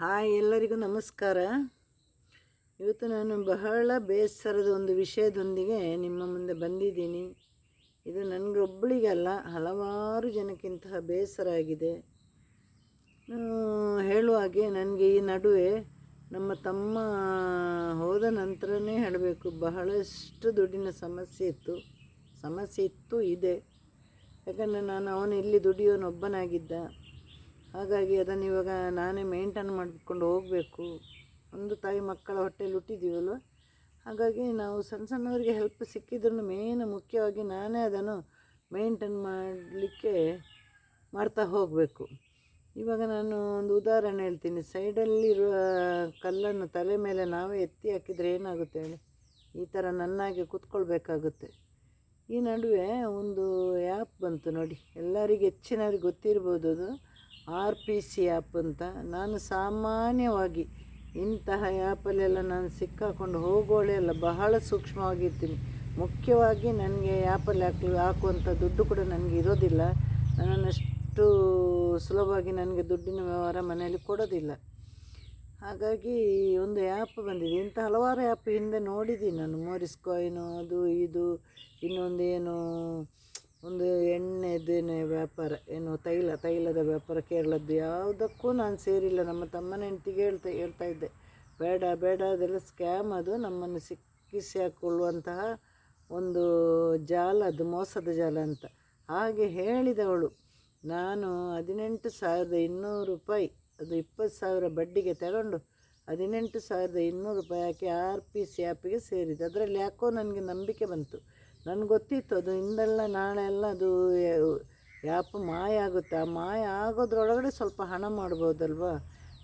Hi ಎಲ್ಲರಿಗೂ ನಮಸ್ಕಾರ. ಇವತ್ತು ನಾನು ಬಹಳ ಬೇಸರದ ಒಂದು ವಿಷಯದೊಂದಿಗೆ ನಿಮ್ಮ ಮುಂದೆ ಬಂದಿದ್ದೀನಿ. ಇದು ನನಗೊಬ್ಬಳಿಗಲ್ಲ ಹಲವಾರು ಜನಕ್ಕಿಂತಹ ಬೇಸರ ಆಗಿದೆ. ನಾನು ಹೇಳುವ ಹಾಗೆ ನನಗೆ ಈ ನಡುವೆ ನಮ್ಮ ತಮ್ಮ ಹೋದ ನಂತರನೇ ಹೇಳಬೇಕು, ಬಹಳಷ್ಟು ದುಡ್ಡಿನ ಸಮಸ್ಯೆ ಇತ್ತು ಸಮಸ್ಯೆ ಇತ್ತು ಇದೆ. ಯಾಕಂದರೆ ನಾನು ಅವನು ಇಲ್ಲಿ ದುಡಿಯೋನೊಬ್ಬನಾಗಿದ್ದ ಹಾಗಾಗಿ ಅದನ್ನು ಇವಾಗ ನಾನೇ ಮೇಂಟೈನ್ ಮಾಡಿಕೊಂಡು ಹೋಗಬೇಕು. ಒಂದು ತಾಯಿ ಮಕ್ಕಳ ಹೊಟ್ಟೆಲಿ ಹುಟ್ಟಿದ್ದೀವಲ್ವ ಹಾಗಾಗಿ ನಾವು ಸಣ್ಣ ಸಣ್ಣವರಿಗೆ ಹೆಲ್ಪ್ ಸಿಕ್ಕಿದ್ರೂ ಮೇನ್ ಮುಖ್ಯವಾಗಿ ನಾನೇ ಅದನ್ನು ಮೇಂಟೈನ್ ಮಾಡಲಿಕ್ಕೆ ಮಾಡ್ತಾ ಹೋಗಬೇಕು. ಇವಾಗ ನಾನು ಒಂದು ಉದಾಹರಣೆ ಹೇಳ್ತೀನಿ. ಸೈಡಲ್ಲಿರುವ ಕಲ್ಲನ್ನು ತಲೆ ಮೇಲೆ ನಾವೇ ಎತ್ತಿ ಹಾಕಿದರೆ ಏನಾಗುತ್ತೆ ಹೇಳಿ? ಈ ಥರ ನನ್ನಾಗೆ ಕೂತ್ಕೊಳ್ಬೇಕಾಗುತ್ತೆ. ಈ ನಡುವೆ ಒಂದು ಆ್ಯಪ್ ಬಂತು ನೋಡಿ. ಎಲ್ಲರಿಗೆ ಹೆಚ್ಚಿನವ್ರಿಗೆ ಗೊತ್ತಿರ್ಬೋದು ಅದು. ಆರ್ ಪಿ ಸಿ ಆ್ಯಪ್ ಅಂತ ನಾನು ಸಾಮಾನ್ಯವಾಗಿ ಇಂತಹ ಆ್ಯಪಲ್ಲೆಲ್ಲ ನಾನು ಸಿಕ್ಕಾಕೊಂಡು ಹೋಗೋಳೆ ಅಲ್ಲ, ಬಹಳ ಸೂಕ್ಷ್ಮವಾಗಿರ್ತೀನಿ. ಮುಖ್ಯವಾಗಿ ನನಗೆ ಆ್ಯಪಲ್ಲಿ ಹಾಕಲು, ಹಾಕುವಂಥ ದುಡ್ಡು ಕೂಡ ನನಗೆ ಇರೋದಿಲ್ಲ. ನನ್ನಷ್ಟು ಸುಲಭವಾಗಿ ನನಗೆ ದುಡ್ಡಿನ ವ್ಯವಹಾರ ಮನೆಯಲ್ಲಿ ಕೊಡೋದಿಲ್ಲ. ಹಾಗಾಗಿ ಒಂದು ಆ್ಯಪ್ ಬಂದಿದೆ. ಇಂಥ ಹಲವಾರು ಆ್ಯಪ್ ಹಿಂದೆ ನೋಡಿದ್ದೀನಿ ನಾನು. ಮೋರಿಸ್ ಕಾಯಿನು ಅದು ಇದು ಇನ್ನೊಂದು ಏನು ಒಂದು ಎಣ್ಣೆದೇನೆ ವ್ಯಾಪಾರ, ಏನು ತೈಲ, ತೈಲದ ವ್ಯಾಪಾರ ಕೇರಳದ್ದು ಯಾವುದಕ್ಕೂ ನಾನು ಸೇರಿಲ್ಲ. ನಮ್ಮ ತಮ್ಮನ ಹೆಂಡ್ತಿಗೆ ಹೇಳ್ತಾ ಹೇಳ್ತಾ ಇದ್ದೆ, ಬೇಡ ಬೇಡ, ಅದೆಲ್ಲ ಸ್ಕ್ಯಾಮ್ ಅದು. ನಮ್ಮನ್ನು ಸಿಕ್ಕಿಸಿ ಹಾಕ್ಕೊಳ್ಳುವಂತಹ ಒಂದು ಜಾಲ, ಅದು ಮೋಸದ ಜಾಲ ಅಂತ. ಹಾಗೆ ಹೇಳಿದವಳು ನಾನು ಹದಿನೆಂಟು ಸಾವಿರದ ಇನ್ನೂರು ರೂಪಾಯಿ, ಅದು ಇಪ್ಪತ್ತು ಸಾವಿರ ಬಡ್ಡಿಗೆ ತಗೊಂಡು ಹದಿನೆಂಟು ಸಾವಿರದ ಇನ್ನೂರು ರೂಪಾಯಿ ಹಾಕಿ ಆರ್ ಪಿ ಸಿ ಆ್ಯಪಿಗೆ ಸೇರಿದೆ. ಅದರಲ್ಲಿ ಯಾಕೋ ನನಗೆ ನಂಬಿಕೆ ಬಂತು. ನನಗೆ ಗೊತ್ತಿತ್ತು ಅದು ಹಿಂದೆಲ್ಲ ನಾಳೆ ಎಲ್ಲ ಅದು ಯಾಪ್ ಮಾಯ ಆಗುತ್ತೆ. ಆ ಮಾಯ ಆಗೋದ್ರೊಳಗಡೆ ಸ್ವಲ್ಪ ಹಣ ಮಾಡ್ಬೋದಲ್ವಾ?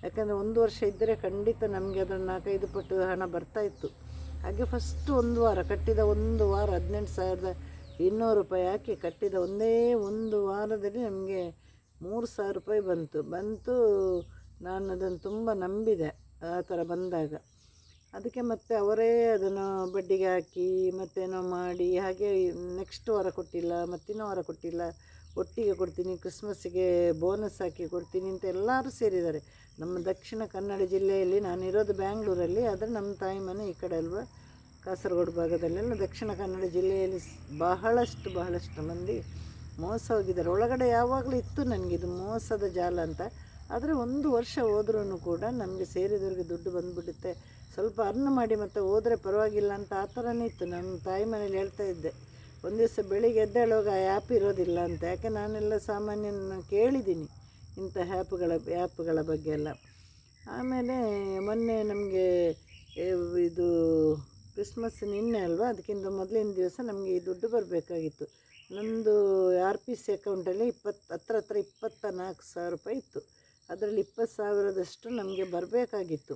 ಯಾಕೆಂದರೆ ಒಂದು ವರ್ಷ ಇದ್ದರೆ ಖಂಡಿತ ನಮಗೆ ಅದರ ನಾಲ್ಕೈದು ಪಟ್ಟು ಹಣ ಬರ್ತಾಯಿತ್ತು ಹಾಗೆ ಫಸ್ಟ್ ಒಂದು ವಾರ, ಕಟ್ಟಿದ ಒಂದು ವಾರ, ಹದಿನೆಂಟು ಸಾವಿರದ ಇನ್ನೂರು ರೂಪಾಯಿ ಹಾಕಿ ಕಟ್ಟಿದ ಒಂದೇ ಒಂದು ವಾರದಲ್ಲಿ ನಮಗೆ ಮೂರು ಸಾವಿರ ರೂಪಾಯಿ ಬಂತು. ಬಂತು ನಾನು ಅದನ್ನು ತುಂಬ ನಂಬಿದೆ ಆ ಥರ ಬಂದಾಗ. ಅದಕ್ಕೆ ಮತ್ತೆ ಅವರೇ ಅದನ್ನು ಬಡ್ಡಿಗೆ ಹಾಕಿ ಮತ್ತೇನೋ ಮಾಡಿ, ಹಾಗೆ ನೆಕ್ಸ್ಟ್ ವಾರ ಕೊಟ್ಟಿಲ್ಲ, ಮತ್ತಿನ್ನೂ ವಾರ ಕೊಟ್ಟಿಲ್ಲ. ಒಟ್ಟಿಗೆ ಕೊಡ್ತೀನಿ ಕ್ರಿಸ್ಮಸ್ಸಿಗೆ ಬೋನಸ್ ಹಾಕಿ ಕೊಡ್ತೀನಿ ಅಂತ ಎಲ್ಲರೂ ಸೇರಿದ್ದಾರೆ. ನಮ್ಮ ದಕ್ಷಿಣ ಕನ್ನಡ ಜಿಲ್ಲೆಯಲ್ಲಿ, ನಾನಿರೋದು ಬ್ಯಾಂಗ್ಳೂರಲ್ಲಿ ಆದರೆ ನಮ್ಮ ತಾಯಿ ಮನೆ ಈ ಕಡೆ ಅಲ್ವಾ? ಕಾಸರಗೋಡು ಭಾಗದಲ್ಲೆಲ್ಲ ದಕ್ಷಿಣ ಕನ್ನಡ ಜಿಲ್ಲೆಯಲ್ಲಿ ಬಹಳಷ್ಟು ಬಹಳಷ್ಟು ಮಂದಿ ಮೋಸ ಹೋಗಿದ್ದಾರೆ. ಒಳಗಡೆ ಯಾವಾಗಲೂ ಇತ್ತು ನನಗಿದು ಮೋಸದ ಜಾಲ ಅಂತ. ಆದರೆ ಒಂದು ವರ್ಷ ಹೋದ್ರೂ ಕೂಡ ನಮಗೆ ಸೇರಿದವ್ರಿಗೆ ದುಡ್ಡು ಬಂದುಬಿಡುತ್ತೆ. ಸ್ವಲ್ಪ ಅರ್ನ್ ಮಾಡಿ ಮತ್ತೆ ಹೋದರೆ ಪರವಾಗಿಲ್ಲ ಅಂತ ಆ ಥರನೇ ಇತ್ತು. ನನ್ನ ತಾಯಿ ಮನೇಲಿ ಹೇಳ್ತಾ ಇದ್ದೆ, ಒಂದು ದಿವಸ ಬೆಳಿಗ್ಗೆ ಎದ್ದೇಳುವಾಗ ಆ ಆ್ಯಪ್ ಇರೋದಿಲ್ಲ ಅಂತ. ಯಾಕೆ ನಾನೆಲ್ಲ ಸಾಮಾನ್ಯ ಕೇಳಿದ್ದೀನಿ ಇಂಥ ಆ್ಯಪ್ಗಳ ಆ್ಯಪ್ಗಳ ಬಗ್ಗೆ ಎಲ್ಲ. ಆಮೇಲೆ ಮೊನ್ನೆ ನಮಗೆ ಇದು ಕ್ರಿಸ್ಮಸ್ ನಿನ್ನೆ ಅಲ್ವಾ, ಅದಕ್ಕಿಂತ ಮೊದಲಿನ ದಿವಸ ನಮಗೆ ಈ ದುಡ್ಡು ಬರಬೇಕಾಗಿತ್ತು. ನಂದು ಆರ್ ಪಿ ಸಿ ಅಕೌಂಟಲ್ಲಿ ಇಪ್ಪತ್ತು ಹತ್ರ ಹತ್ರ ಇಪ್ಪತ್ತ ನಾಲ್ಕು ಸಾವಿರ ರೂಪಾಯಿ ಇತ್ತು. ಅದರಲ್ಲಿ ಇಪ್ಪತ್ತು ಸಾವಿರದಷ್ಟು ನಮಗೆ ಬರಬೇಕಾಗಿತ್ತು.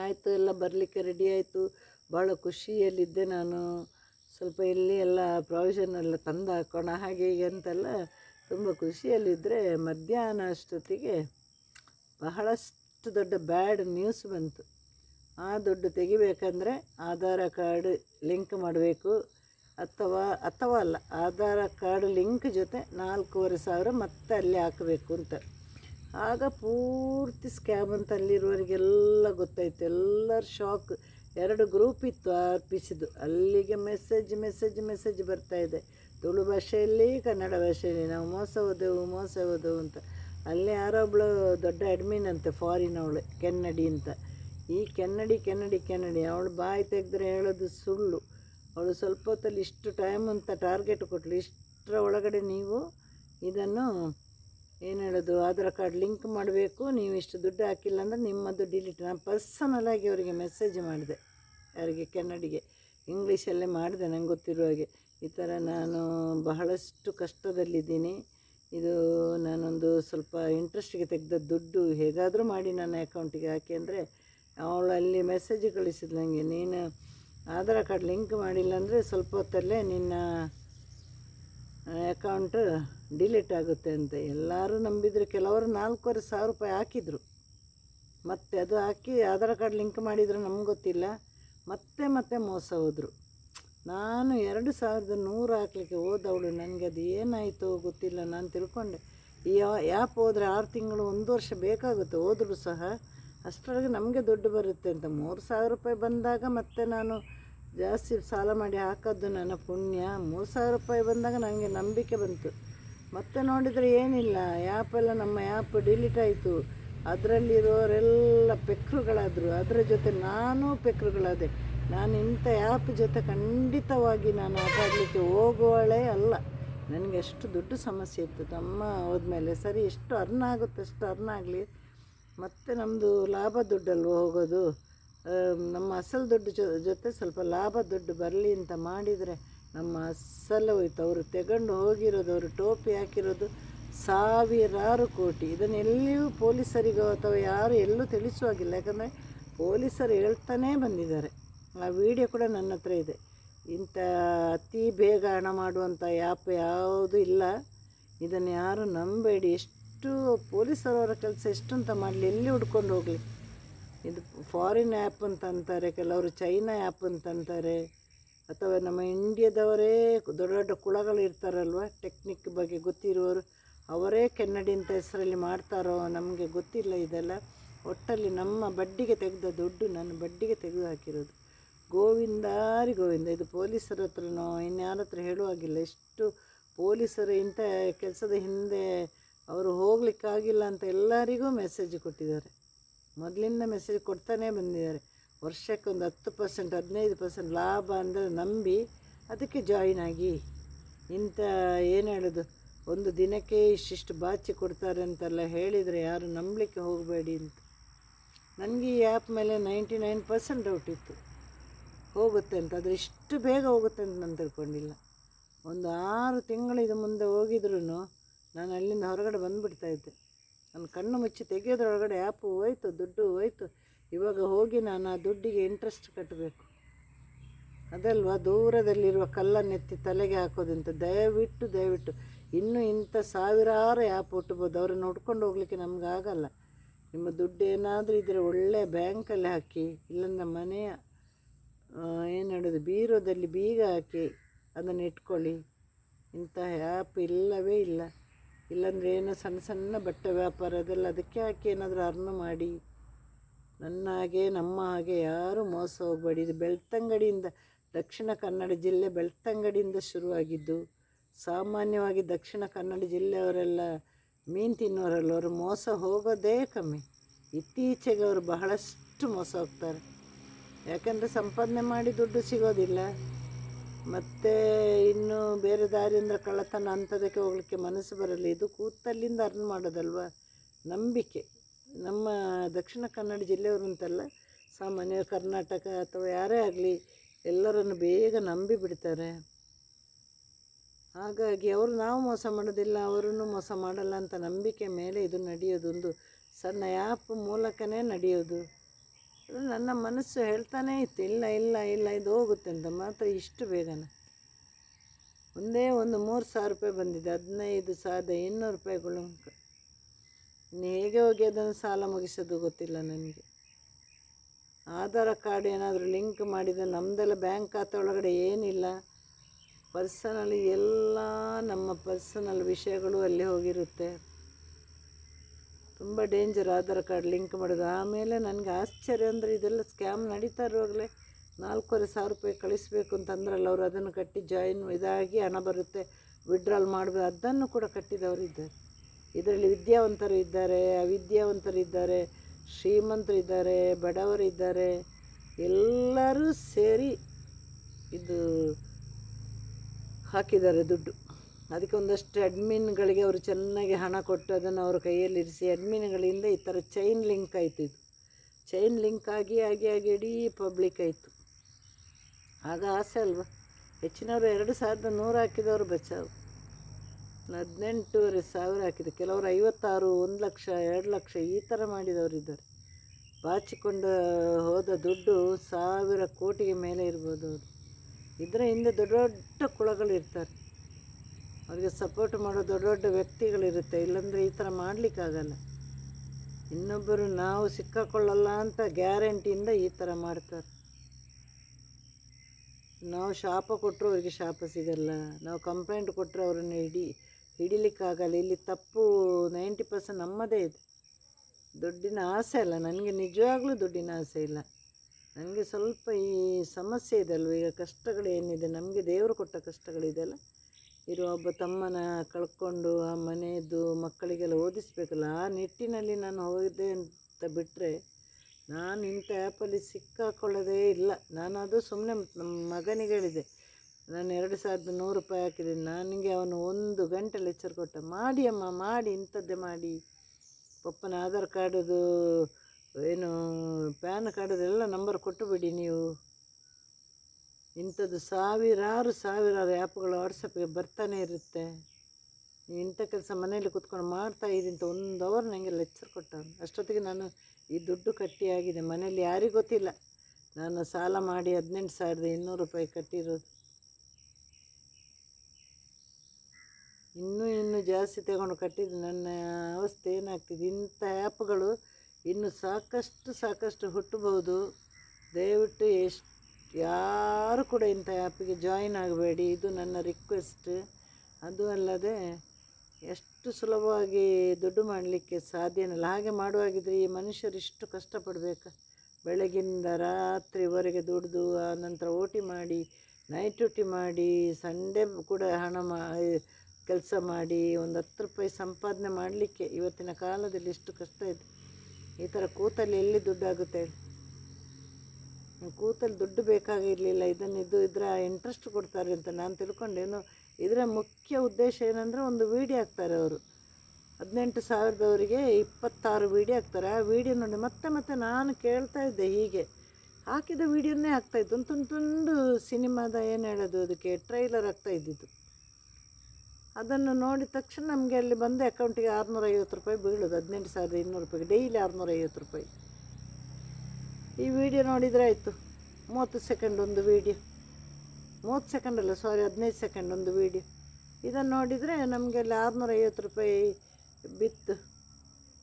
ಆಯಿತು, ಎಲ್ಲ ಬರಲಿಕ್ಕೆ ರೆಡಿ ಆಯಿತು. ಭಾಳ ಖುಷಿಯಲ್ಲಿದ್ದೆ ನಾನು. ಸ್ವಲ್ಪ ಇಲ್ಲಿ ಎಲ್ಲ ಪ್ರಾವಿಷನ್ ಎಲ್ಲ ತಂದು ಹಾಕೋಣ, ಹಾಗೆ ಹೀಗೆ ಅಂತೆಲ್ಲ ತುಂಬ ಖುಷಿಯಲ್ಲಿದ್ದರೆ ಮಧ್ಯಾಹ್ನ ಅಷ್ಟೊತ್ತಿಗೆ ಬಹಳಷ್ಟು ದೊಡ್ಡ ಬ್ಯಾಡ್ ನ್ಯೂಸ್ ಬಂತು. ಆ ದುಡ್ಡು ತೆಗಿಬೇಕಂದ್ರೆ ಆಧಾರ ಕಾರ್ಡ್ ಲಿಂಕ್ ಮಾಡಬೇಕು. ಅಥವಾ ಅಥವಾ ಅಲ್ಲ, ಆಧಾರ ಕಾರ್ಡ್ ಲಿಂಕ್ ಜೊತೆ ನಾಲ್ಕೂವರೆ ಸಾವಿರ ಮತ್ತೆ ಅಲ್ಲಿ ಹಾಕಬೇಕು ಅಂತ. ಆಗ ಪೂರ್ತಿ ಸ್ಕ್ಯಾಮ್ ಅಂತ ಅಲ್ಲಿರುವವರಿಗೆಲ್ಲ ಗೊತ್ತಾಯ್ತು. ಎಲ್ಲರ ಶಾಕ್ ಎರಡು ಗ್ರೂಪ್ ಇತ್ತು ಅರ್ಪಿಸಿದ್ದು ಅಲ್ಲಿಗೆ ಮೆಸೇಜ್ ಮೆಸೇಜ್ ಮೆಸೇಜ್ ಬರ್ತಾ ಇದೆ. ತುಳು ಭಾಷೆಯಲ್ಲಿ, ಕನ್ನಡ ಭಾಷೆಯಲ್ಲಿ. ನಾವು ಮೋಸ ಹೋದೆವು ಮೋಸ ಹೋದೆವು ಅಂತ. ಅಲ್ಲಿ ಯಾರೊಬ್ಳು ದೊಡ್ಡ ಅಡ್ಮಿನ್ ಅಂತೆ ಫಾರಿನ್ ಅವಳು, ಕೆನ್ನಡಿ ಅಂತ. ಈ ಕೆನ್ನಡಿ ಕೆನ್ನಡಿ ಕೆನ್ನಡಿ. ಅವಳು ಬಾಯಿ ತೆಗೆದ್ರೆ ಹೇಳೋದು ಸುಳ್ಳು. ಅವಳು ಸ್ವಲ್ಪ ಹೊತ್ತಲ್ಲಿ ಇಷ್ಟು ಟೈಮ್ ಅಂತ ಟಾರ್ಗೆಟ್ ಕೊಟ್ಟಳು ಇಷ್ಟರ ಒಳಗಡೆ ನೀವು ಇದನ್ನು ಏನು ಹೇಳೋದು? ಆಧಾರ್ ಕಾರ್ಡ್ ಲಿಂಕ್ ಮಾಡಬೇಕು. ನೀವು ಇಷ್ಟು ದುಡ್ಡು ಹಾಕಿಲ್ಲ ಅಂದರೆ ನಿಮ್ಮದು ಡಿಲೀಟ್ ನಾನು ಪರ್ಸನಲಾಗಿ ಅವರಿಗೆ ಮೆಸೇಜ್ ಮಾಡಿದೆ. ಯಾರಿಗೆ? ಕನ್ನಡಿಗೆ. ಇಂಗ್ಲೀಷಲ್ಲೇ ಮಾಡಿದೆ ನಂಗೆ ಗೊತ್ತಿರೋ ಹಾಗೆ. ಈ ಥರ ನಾನು ಬಹಳಷ್ಟು ಕಷ್ಟದಲ್ಲಿದ್ದೀನಿ. ಇದು ನಾನೊಂದು ಸ್ವಲ್ಪ ಇಂಟ್ರೆಸ್ಟಿಗೆ ತೆಗೆದ ದುಡ್ಡು ಹೇಗಾದರೂ ಮಾಡಿ ನನ್ನ ಅಕೌಂಟಿಗೆ ಹಾಕಿ ಅಂದರೆ ಅವಳು ಅಲ್ಲಿ ಮೆಸೇಜ್ ಕಳಿಸಿದ್ಲು ನನಗೆ ನೀನು ಆಧಾರ್ ಕಾರ್ಡ್ ಲಿಂಕ್ ಮಾಡಿಲ್ಲ ಅಂದರೆ ಸ್ವಲ್ಪ ಹೊತ್ತಲ್ಲೇ ನಿನ್ನ ಅಕೌಂಟ್ ಡಿಲೀಟ್ ಆಗುತ್ತೆ ಅಂತ. ಎಲ್ಲರೂ ನಂಬಿದ್ರು ಕೆಲವರು ನಾಲ್ಕೂವರೆ ಸಾವಿರ ರೂಪಾಯಿ ಹಾಕಿದರು. ಮತ್ತೆ ಅದು ಹಾಕಿ ಆಧಾರ್ ಕಾರ್ಡ್ ಲಿಂಕ್ ಮಾಡಿದ್ರು ನಮ್ಗೆ ಗೊತ್ತಿಲ್ಲ. ಮತ್ತೆ ಮತ್ತೆ ಮೋಸ ಹೋದರು. ನಾನು ಎರಡು ಸಾವಿರದ ನೂರು ಹಾಕ್ಲಿಕ್ಕೆ ಹೋದವಳು. ನನಗೆ ಅದು ಏನಾಯಿತೋ ಗೊತ್ತಿಲ್ಲ. ನಾನು ತಿಳ್ಕೊಂಡೆ. ಈ ಆ್ಯಪ್ ಹೋದರೆ ಆರು ತಿಂಗಳು ಒಂದು ವರ್ಷ ಬೇಕಾಗುತ್ತೆ. ಹೋದರೂ ಸಹ ಅಷ್ಟರೊಳಗೆ ನಮಗೆ ದುಡ್ಡು ಬರುತ್ತೆ ಅಂತ. ಮೂರು ಸಾವಿರ ರೂಪಾಯಿ ಬಂದಾಗ ಮತ್ತೆ ನಾನು ಜಾಸ್ತಿ ಸಾಲ ಮಾಡಿ ಹಾಕೋದು ನನ್ನ ಪುಣ್ಯ. ಮೂರು ಸಾವಿರ ರೂಪಾಯಿ ಬಂದಾಗ ನನಗೆ ನಂಬಿಕೆ ಬಂತು. ಮತ್ತೆ ನೋಡಿದರೆ ಏನಿಲ್ಲ. ಆ್ಯಪೆಲ್ಲ ನಮ್ಮ ಆ್ಯಪ್ ಡಿಲೀಟ್ ಆಯಿತು. ಅದರಲ್ಲಿರೋರೆಲ್ಲ ಪೆಕ್ರುಗಳಾದರು. ಅದರ ಜೊತೆ ನಾನೂ ಪೆಕ್ರುಗಳಾದೆ. ನಾನು ಇಂಥ ಆ್ಯಪ್ ಜೊತೆ ಖಂಡಿತವಾಗಿ ನಾನು ಆಟಾಡಲಿಕ್ಕೆ ಹೋಗುವಳೇ ಅಲ್ಲ. ನನಗೆ ಎಷ್ಟು ದೊಡ್ಡ ಸಮಸ್ಯೆ ಇತ್ತು. ತಮ್ಮ ಹೋದ್ಮೇಲೆ ಸರಿ, ಎಷ್ಟು ಅರ್ನ್ ಆಗುತ್ತೆ, ಅಷ್ಟು ಅರ್ನ್ ಆಗಲಿ. ಮತ್ತು ನಮ್ಮದು ಲಾಭ ದುಡ್ಡಲ್ವ ಹೋಗೋದು? ನಮ್ಮ ಅಸಲು ದುಡ್ಡು ಜೊತೆ ಸ್ವಲ್ಪ ಲಾಭ ದುಡ್ಡು ಬರಲಿ ಅಂತ ಮಾಡಿದರೆ ನಮ್ಮ ಅಸಲು ಹೋಯ್ತು. ಅವರು ತೆಗೊಂಡು ಹೋಗಿರೋದು, ಅವರು ಟೋಪಿ ಹಾಕಿರೋದು ಸಾವಿರಾರು ಕೋಟಿ. ಇದನ್ನು ಎಲ್ಲಿಯೂ ಪೊಲೀಸರಿಗೋ ಅಥವಾ ಯಾರು ಎಲ್ಲೂ ತಿಳಿಸುವಾಗಿಲ್ಲ ಯಾಕಂದರೆ ಪೊಲೀಸರು ಹೇಳ್ತಾನೇ ಬಂದಿದ್ದಾರೆ. ಆ ವಿಡಿಯೋ ಕೂಡ ನನ್ನ ಹತ್ರ ಇದೆ. ಇಂಥ ಅತಿ ಬೇಗ ಹಣ ಮಾಡುವಂಥ ಆ್ಯಪ್ ಯಾವುದೂ ಇಲ್ಲ. ಇದನ್ನು ಯಾರು ನಂಬೇಡಿ. ಎಷ್ಟು ಪೊಲೀಸರವರ ಕೆಲಸ ಎಷ್ಟು ಅಂತ ಮಾಡಲಿ. ಎಲ್ಲಿ ಹುಡ್ಕೊಂಡು ಹೋಗಲಿ? ಇದು ಫಾರಿನ್ ಆ್ಯಪ್ ಅಂತ ಅಂತಾರೆ, ಕೆಲವರು ಚೈನಾ ಆ್ಯಪ್ ಅಂತ ಅಂತಾರೆ, ಅಥವಾ ನಮ್ಮ ಇಂಡಿಯಾದವರೇ ದೊಡ್ಡ ದೊಡ್ಡ ಕುಳಗಳು ಇರ್ತಾರಲ್ವ ಟೆಕ್ನಿಕ್ ಬಗ್ಗೆ ಗೊತ್ತಿರುವವರು, ಅವರೇ ಕೆನ್ನಡಿ ಅಂತ ಹೆಸರಲ್ಲಿ ಮಾಡ್ತಾರೋ ನಮಗೆ ಗೊತ್ತಿಲ್ಲ ಇದೆಲ್ಲ. ಒಟ್ಟಲ್ಲಿ ನಮ್ಮ ಬಡ್ಡಿಗೆ ತೆಗೆದ ದುಡ್ಡು ನಾನು ಬಡ್ಡಿಗೆ ತೆಗೆದು ಹಾಕಿರೋದು. ಗೋವಿಂದಾರಿ ಗೋವಿಂದ, ಇದು ಪೊಲೀಸರ ಹತ್ರನೋ ಇನ್ಯಾರ ಹತ್ರ ಹೇಳುವಾಗಿಲ್ಲ ಎಷ್ಟು ಪೊಲೀಸರು ಇಂಥ ಕೆಲಸದ ಹಿಂದೆ ಅವರು ಹೋಗಲಿಕ್ಕಾಗಿಲ್ಲ ಅಂತ ಎಲ್ಲರಿಗೂ ಮೆಸೇಜ್ ಕೊಟ್ಟಿದ್ದಾರೆ. ಮೊದಲಿಂದ ಮೆಸೇಜ್ ಕೊಡ್ತಾನೇ ಬಂದಿದ್ದಾರೆ. ವರ್ಷಕ್ಕೆ ಒಂದು ಹತ್ತು ಪರ್ಸೆಂಟ್ ಹದಿನೈದು ಪರ್ಸೆಂಟ್ ಲಾಭ ಅಂದರೆ ನಂಬಿ ಅದಕ್ಕೆ ಜಾಯಿನ್ ಆಗಿ. ಇಂಥ ಏನು ಹೇಳೋದು? ಒಂದು ದಿನಕ್ಕೆ ಇಷ್ಟಿಷ್ಟು ಬಾಚಿ ಕೊಡ್ತಾರೆ ಅಂತೆಲ್ಲ ಹೇಳಿದರೆ ಯಾರು ನಂಬಲಿಕ್ಕೆ ಹೋಗಬೇಡಿ ಅಂತ. ನನಗೆ ಈ ಆ್ಯಪ್ ಮೇಲೆ ನೈಂಟಿ ನೈನ್ ಪರ್ಸೆಂಟ್ ಡೌಟ್ ಇತ್ತು. ಹೋಗುತ್ತೆ ಅಂತ. ಆದರೆ ಇಷ್ಟು ಬೇಗ ಹೋಗುತ್ತೆ ಅಂತ ನಾನು ತಿಳ್ಕೊಂಡಿಲ್ಲ. ಒಂದು ಆರು ತಿಂಗಳಿದ ಮುಂದೆ ಹೋಗಿದ್ರು ನಾನು ಅಲ್ಲಿಂದ ಹೊರಗಡೆ ಬಂದುಬಿಡ್ತಾ ಇದ್ದೆ. ನನ್ನ ಕಣ್ಣು ಮುಚ್ಚಿ ತೆಗೆಯೋದ್ರೊಳಗಡೆ ಆ್ಯಪು ಹೋಯ್ತು, ದುಡ್ಡು ಹೋಯ್ತು. ಇವಾಗ ಹೋಗಿ ನಾನು ಆ ದುಡ್ಡಿಗೆ ಇಂಟ್ರೆಸ್ಟ್ ಕಟ್ಟಬೇಕು ಅದಲ್ವಾ? ದೂರದಲ್ಲಿರುವ ಕಲ್ಲನ್ನೆತ್ತಿ ತಲೆಗೆ ಹಾಕೋದಂತ. ದಯವಿಟ್ಟು ದಯವಿಟ್ಟು. ಇನ್ನೂ ಇಂಥ ಸಾವಿರಾರು ಆ್ಯಪ್ ಹುಟ್ಟಬೋದು ಅವ್ರನ್ನ ಹುಡ್ಕೊಂಡು ಹೋಗ್ಲಿಕ್ಕೆ ನಮ್ಗೆ ಆಗಲ್ಲ. ನಿಮ್ಮ ದುಡ್ಡು ಏನಾದರೂ ಇದ್ದರೆ ಒಳ್ಳೆಯ ಬ್ಯಾಂಕಲ್ಲಿ ಹಾಕಿ, ಇಲ್ಲಂದ್ರೆ ಮನೆಯ ಏನು ಹೇಳೋದು, ಬೀರೋದಲ್ಲಿ ಬೀಗ ಹಾಕಿ ಅದನ್ನು ಇಟ್ಕೊಳ್ಳಿ. ಇಂಥ ಆ್ಯಪ್ ಇಲ್ಲವೇ ಇಲ್ಲ. ಇಲ್ಲಾಂದರೆ ಏನೋ ಸಣ್ಣ ಸಣ್ಣ ಬಟ್ಟೆ ವ್ಯಾಪಾರ ಅದೆಲ್ಲ, ಅದಕ್ಕೆ ಹಾಕಿ ಏನಾದರೂ ಅರ್ನ್ ಮಾಡಿ? ನನ್ನ ಹಾಗೆ, ನಮ್ಮ ಹಾಗೆ ಯಾರೂ ಮೋಸ ಹೋಗಬೇಡಿ ಇದು ಬೆಳ್ತಂಗಡಿಯಿಂದ, ದಕ್ಷಿಣ ಕನ್ನಡ ಜಿಲ್ಲೆ ಬೆಳ್ತಂಗಡಿಯಿಂದ ಶುರುವಾಗಿದ್ದು, ಸಾಮಾನ್ಯವಾಗಿ ದಕ್ಷಿಣ ಕನ್ನಡ ಜಿಲ್ಲೆಯವರೆಲ್ಲ ಮೀನು ತಿನ್ನೋರಲ್ಲ, ಅವರು ಮೋಸ ಹೋಗೋದೇ ಕಮ್ಮಿ. ಇತ್ತೀಚೆಗೆ ಅವರು ಬಹಳಷ್ಟು ಮೋಸ ಹೋಗ್ತಾರೆ. ಯಾಕಂದರೆ ಸಂಪಾದನೆ ಮಾಡಿ ದುಡ್ಡು ಸಿಗೋದಿಲ್ಲ. ಮತ್ತು ಇನ್ನು ಬೇರೆ ದಾರಿಯಿಂದ ಕಳ್ಳತನ ಅಂಥದಕ್ಕೆ ಹೋಗಲಿಕ್ಕೆ ಮನಸ್ಸು ಬರಲ್ಲ. ಇದು ಕೂತಲ್ಲಿಂದ ಅರ್ನ್ ಮಾಡೋದಲ್ವ? ನಂಬಿಕೆ. ನಮ್ಮ ದಕ್ಷಿಣ ಕನ್ನಡ ಜಿಲ್ಲೆಯವರು ಅಂತಲ್ಲ, ಸಾಮಾನ್ಯ ಕರ್ನಾಟಕ ಅಥವಾ ಯಾರೇ ಆಗಲಿ ಎಲ್ಲರನ್ನು ಬೇಗ ನಂಬಿ ಬಿಡ್ತಾರೆ. ಹಾಗಾಗಿ ಅವರು ನಾವು ಮೋಸ ಮಾಡೋದಿಲ್ಲ, ಅವರನ್ನು ಮೋಸ ಮಾಡಲ್ಲ ಅಂತ ನಂಬಿಕೆ ಮೇಲೆ ಇದು ನಡೆಯೋದು ಒಂದು ಸಣ್ಣ ಆ್ಯಪ್ ಮೂಲಕನೇ ನಡೆಯೋದು. ನನ್ನ ಮನಸ್ಸು ಹೇಳ್ತಾನೇ ಇತ್ತು, ಇಲ್ಲ ಇಲ್ಲ ಇಲ್ಲ, ಇದು ಹೋಗುತ್ತೆ ಅಂತ ಮಾತ್ರ ಇಷ್ಟು ಬೇಗನೆ. ಒಂದೇ ಒಂದು ಮೂರು ಸಾವಿರ ರೂಪಾಯಿ ಬಂದಿದೆ, ಹದಿನೈದು ಸಾವಿರದ ಇನ್ನೂರು ರೂಪಾಯಿಗಳು ಇನ್ನು ಹೇಗೆ ಹೋಗಿ ಅದನ್ನು ಸಾಲ ಮುಗಿಸೋದು ಗೊತ್ತಿಲ್ಲ ನನಗೆ. ಆಧಾರ್ ಕಾರ್ಡ್ ಏನಾದರೂ ಲಿಂಕ್ ಮಾಡಿದರೆ ನಮ್ಮದೆಲ್ಲ ಬ್ಯಾಂಕ್ ಖಾತೆ ಒಳಗಡೆ ಏನಿಲ್ಲ. ಪರ್ಸನಲಿ ಎಲ್ಲ ನಮ್ಮ ಪರ್ಸನಲ್ ವಿಷಯಗಳು ಅಲ್ಲಿ ಹೋಗಿರುತ್ತೆ. ತುಂಬ ಡೇಂಜರ್ ಆಧಾರ್ ಕಾರ್ಡ್ ಲಿಂಕ್ ಮಾಡೋದು. ಆಮೇಲೆ ನನಗೆ ಆಶ್ಚರ್ಯ ಅಂದರೆ ಇದೆಲ್ಲ ಸ್ಕ್ಯಾಮ್ ನಡೀತಾ ಇರುವಾಗಲೇ. ನಾಲ್ಕೂವರೆ ಸಾವಿರ ರೂಪಾಯಿ ಕಳಿಸ್ಬೇಕು ಅಂತಂದ್ರಲ್ಲ ಅವರು ಅದನ್ನು ಕಟ್ಟಿ ಜಾಯಿನ್ ಇದಾಗಿ ಹಣ ಬರುತ್ತೆ ವಿಡ್ರಾಲ್ ಮಾಡಬೇಕು ಅದನ್ನು ಕೂಡ ಕಟ್ಟಿದವರು ಇದ್ದಾರೆ. ಇದರಲ್ಲಿ ವಿದ್ಯಾವಂತರು ಇದ್ದಾರೆ, ಅವಿದ್ಯಾವಂತರು ಇದ್ದಾರೆ ಶ್ರೀಮಂತರು ಇದ್ದಾರೆ ಬಡವರು ಇದ್ದಾರೆ, ಎಲ್ಲರೂ ಸೇರಿ ಇದು ಹಾಕಿದ್ದಾರೆ ದುಡ್ಡು. ಅದಕ್ಕೆ ಒಂದಷ್ಟು ಅಡ್ಮಿನ್ಗಳಿಗೆ ಅವರು ಚೆನ್ನಾಗಿ ಹಣ ಕೊಟ್ಟು ಅದನ್ನು ಅವ್ರ ಕೈಯಲ್ಲಿರಿಸಿ ಅಡ್ಮಿನ್ಗಳಿಂದ ಈ ಥರ ಚೈನ್ ಲಿಂಕ್ ಆಯಿತು ಇದು. ಚೈನ್ ಲಿಂಕ್ ಆಗಿ ಆಗಿ ಆಗಿ ಇಡೀ ಪಬ್ಲಿಕ್ ಆಯಿತು. ಆಗ ಆಸೆ ಅಲ್ವ? ಹೆಚ್ಚಿನವರು ಎರಡು ಸಾವಿರದ ನೂರು ಹಾಕಿದವರು ಬಚಾವು ಹದಿನೆಂಟೂವರೆ ಸಾವಿರ ಹಾಕಿದೆ ಕೆಲವರು ಐವತ್ತಾರು, ಒಂದು ಲಕ್ಷ, ಎರಡು ಲಕ್ಷ ಈ ಥರ ಮಾಡಿದವರು ಇದ್ದಾರೆ. ಬಾಚಿಕೊಂಡು ಹೋದ ದುಡ್ಡು ಸಾವಿರ ಕೋಟಿಗೆ ಮೇಲೆ ಇರ್ಬೋದು ಅವರು. ಇದರ ಹಿಂದೆ ದೊಡ್ಡ ದೊಡ್ಡ ಕುಳಗಳು ಇರ್ತಾರೆ. ಅವರಿಗೆ ಸಪೋರ್ಟ್ ಮಾಡೋ ದೊಡ್ಡ ದೊಡ್ಡ ವ್ಯಕ್ತಿಗಳಿರುತ್ತೆ. ಇಲ್ಲಾಂದರೆ ಈ ಥರ ಮಾಡಲಿಕ್ಕಾಗಲ್ಲ. ಇನ್ನೊಬ್ಬರು ನಾವು ಸಿಕ್ಕಾಕೊಳ್ಳಲ್ಲ ಅಂತ ಗ್ಯಾರಂಟಿಯಿಂದ ಈ ಥರ ಮಾಡ್ತಾರೆ. ನಾವು ಶಾಪ ಕೊಟ್ಟರು ಅವರಿಗೆ ಶಾಪ ಸಿಗಲ್ಲ. ನಾವು ಕಂಪ್ಲೇಂಟ್ ಕೊಟ್ಟರೆ ಅವರನ್ನು ಹಿಡಿ, ಹಿಡಿಲಿಕ್ಕಾಗಲ್ಲ. ಇಲ್ಲಿ ತಪ್ಪು ನೈಂಟಿ ಪರ್ಸೆಂಟ್ ನಮ್ಮದೇ ಇದೆ. ದುಡ್ಡಿನ ಆಸೆ ಅಲ್ಲ. ನನಗೆ ನಿಜವಾಗ್ಲೂ ದುಡ್ಡಿನ ಆಸೆ ಇಲ್ಲ. ನನಗೆ ಸ್ವಲ್ಪ ಈ ಸಮಸ್ಯೆ ಇದೆ ಅಲ್ವ? ಈಗ ಕಷ್ಟಗಳು ಏನಿದೆ? ನಮಗೆ ದೇವರು ಕೊಟ್ಟ ಕಷ್ಟಗಳಿದೆಯಲ್ಲ ಇರೋ ಒಬ್ಬ ತಮ್ಮನ ಕಳ್ಕೊಂಡು ಆ ಮನೆಯದ್ದು ಮಕ್ಕಳಿಗೆಲ್ಲ ಓದಿಸ್ಬೇಕಲ್ಲ? ಆ ನಿಟ್ಟಿನಲ್ಲಿ ನಾನು ಹೋಗಿದ್ದೆ ಅಂತ ಬಿಟ್ಟರೆ ನಾನು ಇಂಥ ಆ್ಯಪಲ್ಲಿ ಸಿಕ್ಕಾಕೊಳ್ಳೋದೇ ಇಲ್ಲ. ನಾನು ಅದು ಸುಮ್ಮನೆ ನಮ್ಮ ಮಗನಿಗೆ ಹೇಳಿದೆ. ನಾನು ಎರಡು ಸಾವಿರದ ನೂರು ರೂಪಾಯಿ ಹಾಕಿದ್ದೀನಿ ನನಗೆ ಅವನು ಒಂದು ಗಂಟೆ ಲೆಚ್ಚರ್ ಕೊಟ್ಟ. ಮಾಡಿ ಅಮ್ಮ, ಮಾಡಿ, ಇಂಥದ್ದೇ ಮಾಡಿ. ಪಪ್ಪನ ಆಧಾರ್ ಕಾರ್ಡದು ಏನು ಪ್ಯಾನ್ ಕಾರ್ಡದೆಲ್ಲ ನಂಬರ್ ಕೊಟ್ಟುಬಿಡಿ ನೀವು. ಇಂಥದ್ದು ಸಾವಿರಾರು ಸಾವಿರಾರು ಆ್ಯಪ್ಗಳು ವಾಟ್ಸಪ್ಗೆ ಬರ್ತಾನೆ ಇರುತ್ತೆ. ಇಂಥ ಕೆಲಸ ಮನೆಯಲ್ಲಿ ಕೂತ್ಕೊಂಡು ಮಾಡ್ತಾ ಇದ್ದೀನಿ ಅಂತ ಒಂದು ಅವರ್ ನನಗೆ ಲೆಕ್ಚರ್ ಕೊಟ್ಟವನು ಅಷ್ಟೊತ್ತಿಗೆ ನಾನು ಈ ದುಡ್ಡು ಕಟ್ಟಿ ಆಗಿದೆ. ಮನೇಲಿ ಯಾರಿಗೂ ಗೊತ್ತಿಲ್ಲ. ನಾನು ಸಾಲ ಮಾಡಿ ಹದಿನೆಂಟು ಸಾವಿರದ ಇನ್ನೂರು ರೂಪಾಯಿ ಕಟ್ಟಿರೋದು. ಇನ್ನೂ ಇನ್ನೂ ಜಾಸ್ತಿ ತಗೊಂಡು ಕಟ್ಟಿದ್ದು ನನ್ನ ಅವಸ್ಥೆ ಏನಾಗ್ತಿದೆ? ಇಂಥ ಆ್ಯಪ್ಗಳು ಇನ್ನು ಸಾಕಷ್ಟು ಸಾಕಷ್ಟು ಹುಟ್ಟಬಹುದು. ದಯವಿಟ್ಟು ಎಷ್ಟು ಯಾರು ಕೂಡ ಇಂಥ ಆ್ಯಪಿಗೆ ಜಾಯಿನ್ ಆಗಬೇಡಿ. ಇದು ನನ್ನ ರಿಕ್ವೆಸ್ಟ್ ಅದು ಅಲ್ಲದೆ ಎಷ್ಟು ಸುಲಭವಾಗಿ ದುಡ್ಡು ಮಾಡಲಿಕ್ಕೆ ಸಾಧ್ಯನಲ್ಲ. ಹಾಗೆ ಮಾಡುವಾಗಿದ್ರೆ ಈ ಮನುಷ್ಯರು ಇಷ್ಟು ಕಷ್ಟಪಡಬೇಕು. ಬೆಳಗಿಂದ ರಾತ್ರಿವರೆಗೆ ದುಡಿದು, ಆ ನಂತರ ಓಟಿ ಮಾಡಿ, ನೈಟ್ ಡ್ಯೂಟಿ ಮಾಡಿ, ಸಂಡೇ ಕೂಡ ಹಣ ಮಾ ಕೆಲಸ ಮಾಡಿ, ಒಂದು ಹತ್ತು ರೂಪಾಯಿ ಸಂಪಾದನೆ ಮಾಡಲಿಕ್ಕೆ ಇವತ್ತಿನ ಕಾಲದಲ್ಲಿ ಎಷ್ಟು ಕಷ್ಟ ಇದೆ. ಈ ಥರ ಕೂತಲ್ಲಿ ಎಲ್ಲಿ ದುಡ್ಡಾಗುತ್ತೆ ಕೂತಲ್ಲಿ ದುಡ್ಡು ಬೇಕಾಗಿರಲಿಲ್ಲ. ಇದನ್ನು ಇದು ಇದರ ಇಂಟ್ರೆಸ್ಟ್ ಕೊಡ್ತಾರೆ ಅಂತ ನಾನು ತಿಳ್ಕೊಂಡೇನು ಇದರ ಮುಖ್ಯ ಉದ್ದೇಶ ಏನಂದರೆ ಒಂದು ವಿಡಿಯೋ ಹಾಕ್ತಾರೆ ಅವರು. ಹದಿನೆಂಟು ಸಾವಿರದವರಿಗೆ ಇಪ್ಪತ್ತಾರು ವೀಡಿಯೋ ಹಾಕ್ತಾರೆ. ಆ ವೀಡಿಯೋ ನೋಡಿ ಮತ್ತೆ ಮತ್ತೆ ನಾನು ಕೇಳ್ತಾ ಇದ್ದೆ ಹೀಗೆ. ಹಾಕಿದ ವೀಡಿಯೋನೇ ಹಾಕ್ತಾಯಿತ್ತು ಒಂದು ತುಂಡು ಸಿನಿಮಾದ ಏನು ಹೇಳೋದು ಅದಕ್ಕೆ? ಟ್ರೈಲರ್ ಆಗ್ತಾ ಇದ್ದಿದ್ದು. ಅದನ್ನು ನೋಡಿದ ತಕ್ಷಣ ನಮಗೆ ಅಲ್ಲಿ ಬಂದು ಅಕೌಂಟಿಗೆ ಆರುನೂರೈವತ್ತು ರೂಪಾಯಿ ಬೀಳೋದು. ಹದಿನೆಂಟು ಸಾವಿರದ ಇನ್ನೂರು ರೂಪಾಯಿ ಡೈಲಿ ಆರುನೂರೈವತ್ತು ರೂಪಾಯಿ. ಈ ವಿಡಿಯೋ ನೋಡಿದರೆ ಆಯಿತು. ಮೂವತ್ತು ಸೆಕೆಂಡ್ ಒಂದು ವೀಡಿಯೋ. ಮೂವತ್ತು ಸೆಕೆಂಡ್ ಅಲ್ಲ ಸಾರಿ ಹದಿನೈದು ಸೆಕೆಂಡ್ ಒಂದು ವೀಡಿಯೋ ಇದನ್ನು ನೋಡಿದರೆ ನಮಗೆ ಅಲ್ಲಿ ಆರುನೂರ ಐವತ್ತು ರೂಪಾಯಿ ಬಿತ್ತು.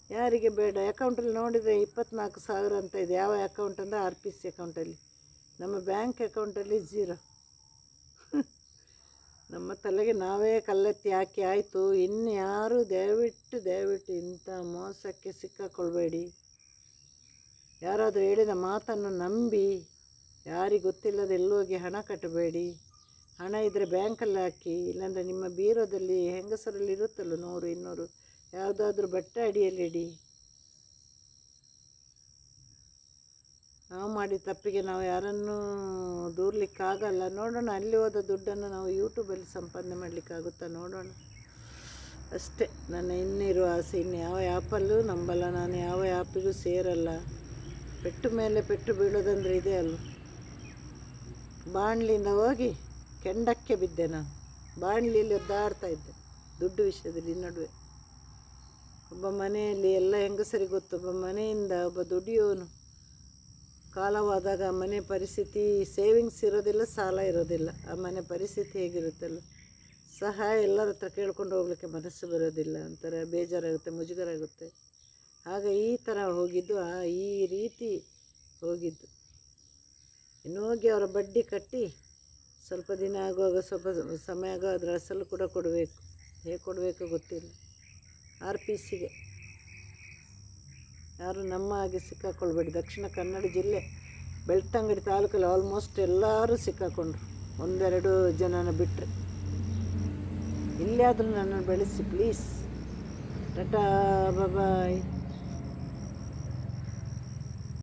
ಯಾರಿಗೆ ಬೇಡ ಅಕೌಂಟಲ್ಲಿ ನೋಡಿದರೆ ಇಪ್ಪತ್ನಾಲ್ಕು ಸಾವಿರ ಅಂತ ಇದೆ. ಯಾವ ಅಕೌಂಟ್ ಅಂದರೆ ಆರ್ ಪಿ ಸಿ ಅಕೌಂಟಲ್ಲಿ ನಮ್ಮ ಬ್ಯಾಂಕ್ ಅಕೌಂಟಲ್ಲಿ ಝೀರೋ ನಮ್ಮ ತಲೆಗೆ ನಾವೇ ಕಲ್ಲೆತ್ತಿ ಹಾಕಿ ಆಯಿತು. ಯಾರು ದಯವಿಟ್ಟು ದಯವಿಟ್ಟು ಇಂಥ ಮೋಸಕ್ಕೆ ಸಿಕ್ಕಾಕೊಳ್ಬೇಡಿ. ಯಾರಾದರೂ ಹೇಳಿದ ಮಾತನ್ನು ನಂಬಿ ಯಾರಿಗೆ ಗೊತ್ತಿಲ್ಲದೆ ಎಲ್ಲೋಗಿ ಹಣ ಕಟ್ಟಬೇಡಿ ಹಣ ಇದ್ದರೆ ಬ್ಯಾಂಕಲ್ಲಿ ಹಾಕಿ, ಇಲ್ಲಾಂದರೆ ನಿಮ್ಮ ಬೀರೋದಲ್ಲಿ ಹೆಂಗಸರಲ್ಲಿ ಇರುತ್ತಲ್ಲ ನೂರು, ಇನ್ನೂರು? ಯಾವುದಾದ್ರೂ ಬಟ್ಟೆ ಅಡಿಯಲ್ಲಿ ಇಡಿ. ನಾವು ಮಾಡಿದ ತಪ್ಪಿಗೆ ನಾವು ಯಾರನ್ನೂ ದೂರಲಿಕ್ಕಾಗಲ್ಲ. ನೋಡೋಣ, ಅಲ್ಲಿ ಹೋದ ದುಡ್ಡನ್ನು ನಾವು ಯೂಟ್ಯೂಬಲ್ಲಿ ಸಂಪಾದನೆ ಮಾಡಲಿಕ್ಕಾಗುತ್ತಾ ನೋಡೋಣ. ಅಷ್ಟೇ, ನನ್ನ ಇನ್ನಿರುವ ಆಸೆ, ಇನ್ನು ಯಾವ ಆ್ಯಪಲ್ಲೂ ನಂಬಲ್ಲ. ನಾನು ಯಾವ ಆ್ಯಪಿಗೂ ಸೇರಲ್ಲ. ಪೆಟ್ಟು ಮೇಲೆ ಪೆಟ್ಟು ಬೀಳೋದಂದ್ರೆ ಇದೆ ಅಲ್ವ? ಬಾಣ್ಲಿಂದ ಹೋಗಿ ಕೆಂಡಕ್ಕೆ ಬಿದ್ದೆ ನಾನು. ಬಾಣ್ಲಿಯಲ್ಲಿ ಒದ್ದಾಡ್ತಾ ಇದ್ದೆ, ದುಡ್ಡು ವಿಷಯದಲ್ಲಿ ನಡುವೆ. ಒಬ್ಬ ಮನೆಯಲ್ಲಿ ಎಲ್ಲ ಹೆಂಗಸರಿ ಗೊತ್ತು, ಒಬ್ಬ ಮನೆಯಿಂದ ಒಬ್ಬ ದುಡಿಯೋನು. ಕಾಲವಾದಾಗ ಮನೆ ಪರಿಸ್ಥಿತಿ, ಸೇವಿಂಗ್ಸ್ ಇರೋದಿಲ್ಲ, ಸಾಲ ಇರೋದಿಲ್ಲ. ಆ ಮನೆ ಪರಿಸ್ಥಿತಿ ಹೇಗಿರುತ್ತಲ್ಲ? ಸಹಾಯ ಎಲ್ಲರ ಹತ್ರ ಕೇಳ್ಕೊಂಡು ಹೋಗ್ಲಿಕ್ಕೆ ಮನಸ್ಸು ಬರೋದಿಲ್ಲ. ಒಂಥರ ಬೇಜಾರಾಗುತ್ತೆ, ಮುಜುಗರಾಗುತ್ತೆ. ಆಗ ಈ ಥರ ಹೋಗಿದ್ದು, ಆ ಈ ರೀತಿ ಹೋಗಿದ್ದು. ಇನ್ನು ಹೋಗಿ ಅವರ ಬಡ್ಡಿ ಕಟ್ಟಿ ಸ್ವಲ್ಪ ದಿನ ಆಗುವಾಗ ಸ್ವಲ್ಪ ಸಮಯ ಆಗೋ ಅದರ ಅಸಲು ಕೂಡ ಕೊಡಬೇಕು. ಹೇಗೆ ಕೊಡಬೇಕು ಗೊತ್ತಿಲ್ಲ. ಆರ್ ಪಿ ಸಿಗೆ. ಯಾರು ನಮ್ಮ ಹಾಗೆ ಸಿಕ್ಕಾಕೊಳ್ಬೇಡಿ. ದಕ್ಷಿಣ ಕನ್ನಡ ಜಿಲ್ಲೆ ಬೆಳ್ತಂಗಡಿ ತಾಲೂಕಲ್ಲಿ ಆಲ್ಮೋಸ್ಟ್ ಎಲ್ಲರೂ ಸಿಕ್ಕಾಕೊಂಡ್ರು. ಒಂದೆರಡು ಜನನ ಬಿಟ್ಟರೆ ಇಲ್ಲಿಯಾದರೂ ನನ್ನನ್ನು ಬೆಳೆಸಿ ಪ್ಲೀಸ್ ಟಾಟಾ ಬಾಯ್